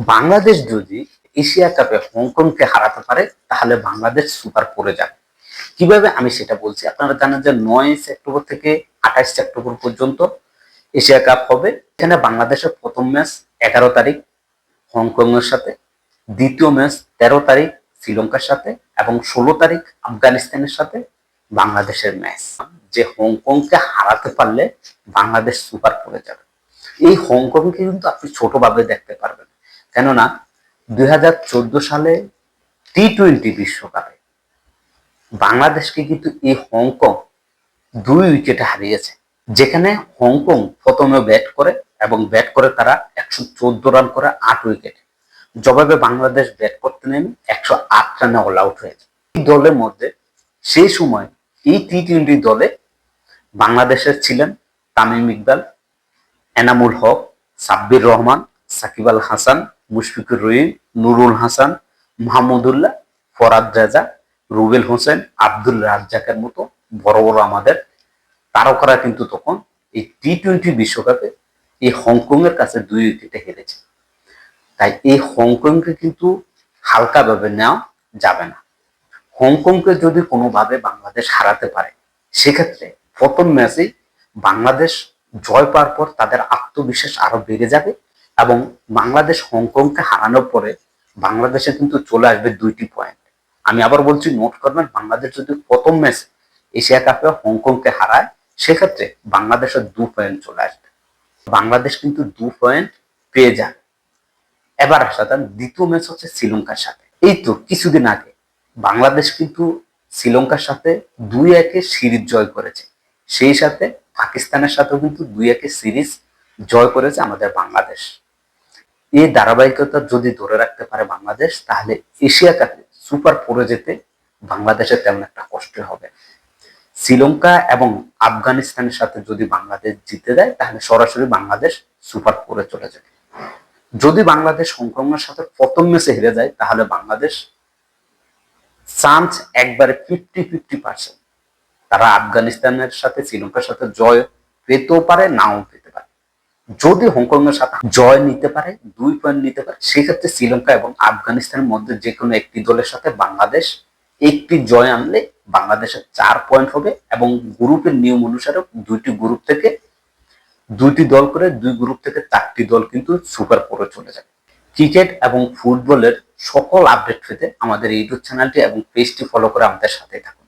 বাংলাদেশ যদি এশিয়া কাপে হংকংকে হারাতে পারে, তাহলে বাংলাদেশ সুপার পড়ে যাবে। কীভাবে আমি সেটা বলছি? আপনারা জানেন যে নয় সেপ্টেম্বর থেকে আঠাশ সেপ্টেম্বর পর্যন্ত এশিয়া কাপ হবে। এখানে বাংলাদেশের প্রথম ম্যাচ এগারো তারিখ হংকং এর সাথে, দ্বিতীয় ম্যাচ তেরো তারিখ শ্রীলঙ্কার সাথে, এবং ষোলো তারিখ আফগানিস্তানের সাথে বাংলাদেশের ম্যাচ। যে হংকংকে হারাতে পারলে বাংলাদেশ সুপার পড়ে যাবে। এই হংকংকে কিন্তু আপনি ছোটভাবে দেখতে পারবেন। কেননা দুই সালে টি টোয়েন্টি বিশ্বকাপে বাংলাদেশকে কিন্তু এই হংকং দুই উইকেটে হারিয়েছে, যেখানে হংকং প্রথমে ব্যাট করে এবং ব্যাট করে তারা একশো চোদ্দ রান করে আট উইকেট। জবাবে বাংলাদেশ ব্যাট করতে নেমে একশো আট রানে অল আউট হয়েছে। এই দলের মধ্যে সেই সময় এই টি টোয়েন্টি দলে বাংলাদেশের ছিলেন তামিম ইকবাল, এনামুল হক, সাব্বির রহমান সাকিব আল হাসান, মুশফিকুর রহিম, নুরুল হাসান, মাহমুদুল্লাহ, ফরাদ রাজা, রুবেল হোসেন, আব্দুল রাজ্জাকের মতো বড় বড় আমাদের তারকারা কিন্তু তখন এই টি টোয়েন্টি বিশ্বকাপে এই হংকং এর কাছে দুই উইকেটে হেরেছে। তাই এই হংকংকে কিন্তু হালকাভাবে নেওয়া যাবে না। হংকংকে যদি কোনোভাবে বাংলাদেশ হারাতে পারে, সেক্ষেত্রে প্রথম ম্যাচেই বাংলাদেশ জয় পাওয়ার পর তাদের আত্মবিশ্বাস আরও বেড়ে যাবে এবং বাংলাদেশ হংকংকে হারানোর পরে বাংলাদেশে কিন্তু চলে আসবে দুইটি পয়েন্ট আমি আবার বলছি নোট করবেন, বাংলাদেশ যদি প্রথম ম্যাচ এশিয়া কাপে হংকংকে হারায়, সেক্ষেত্রে বাংলাদেশের দু পয়েন্ট চলে আসবে। বাংলাদেশ কিন্তু দু পয়েন্ট পেয়ে যাবে এবার আসা দ্বিতীয় ম্যাচ হচ্ছে শ্রীলঙ্কার সাথে। এই তো কিছুদিন আগে বাংলাদেশ কিন্তু শ্রীলঙ্কার সাথে দুই একে সিরিজ জয় করেছে। সেই সাথে পাকিস্তানের সাথেও কিন্তু দুই একে সিরিজ জয় করেছে আমাদের বাংলাদেশ। এই ধারাবাহিকতা যদি ধরে রাখতে পারে বাংলাদেশ, তাহলে এশিয়া কাপে সুপার পড়ে যেতে বাংলাদেশের তেমন একটা কষ্ট হবে। শ্রীলঙ্কা এবং আফগানিস্তানের সাথে যদি বাংলাদেশ জিতে দেয় তাহলে সরাসরি বাংলাদেশ সুপার পরে চলে যাবে। যদি বাংলাদেশ হংকংয়ের সাথে প্রথম ম্যাচে হেরে যায়, তাহলে বাংলাদেশ চান্স একবারে ফিফটি ফিফটি পার্সেন্ট তারা আফগানিস্তানের সাথে, শ্রীলঙ্কার সাথে জয় পেতেও পারে, নাও পেতে যদি হংকং এর সাথে জয় নিতে পারে, দুই পয়েন্ট নিতে পারে, সেক্ষেত্রে শ্রীলঙ্কা এবং আফগানিস্তানের মধ্যে যে কোনো একটি দলের সাথে বাংলাদেশ একটি জয় আনলে বাংলাদেশের চার পয়েন্ট হবে এবং গ্রুপের নিয়ম অনুসারে দুইটি গ্রুপ থেকে দুইটি দল করে দুই গ্রুপ থেকে চারটি দল কিন্তু সুপার ফোরে চলে যাবে ক্রিকেট এবং ফুটবলের সকল আপডেট পেতে আমাদের ইউটিউব চ্যানেলটি এবং পেজটি ফলো করে আমাদের সাথে থাকুন।